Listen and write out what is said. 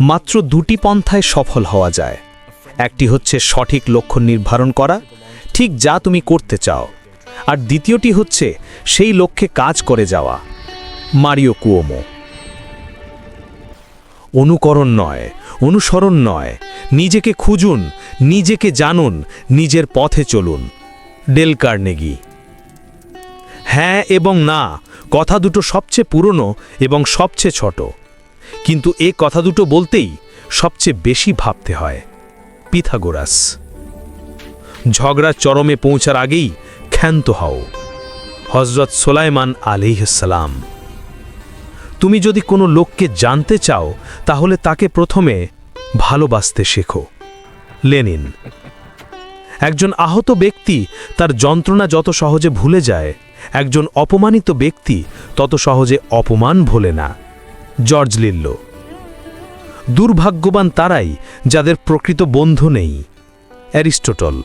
মাত্র দুটি পন্থায় সফল হওয়া যায়। একটি হচ্ছে সঠিক লক্ষ্য নির্ধারণ করা, ঠিক যা তুমি করতে চাও। আর দ্বিতীয়টি হচ্ছে সেই লক্ষ্যে কাজ করে যাওয়া। Mario Cuomo. অনুকরণ নয়, অনুসরণ নয়। নিজেকে খুঁজুন, নিজেকে জানুন, নিজের পথে চলুন। Dale Carnegie. হ্যাঁ এবং না, কথা দুটো সবচেয়ে পুরনো এবং সবচেয়ে ছোট। কিন্তু এ কথা দুটো বলতেই সবচেয়ে বেশি ভাবতে হয়, পিথাগোরাস। ঝগড়ার চরমে পৌঁছার আগেই ক্ষান্ত হও, হজরত সোলাইমান আলিহাসালাম তুমি যদি কোনো লোককে জানতে চাও, তাহলে তাকে প্রথমে ভালোবাসতে শেখো। লেনিন, একজন আহত ব্যক্তি তার যন্ত্রণা যত সহজে ভুলে যায়, একজন অপমানিত ব্যক্তি তত সহজে অপমান ভোলে না। জর্জ লিল্লো দুর্ভাগ্যবান তারাই যাদের প্রকৃত বন্ধু নেই। অ্যারিস্টোটল।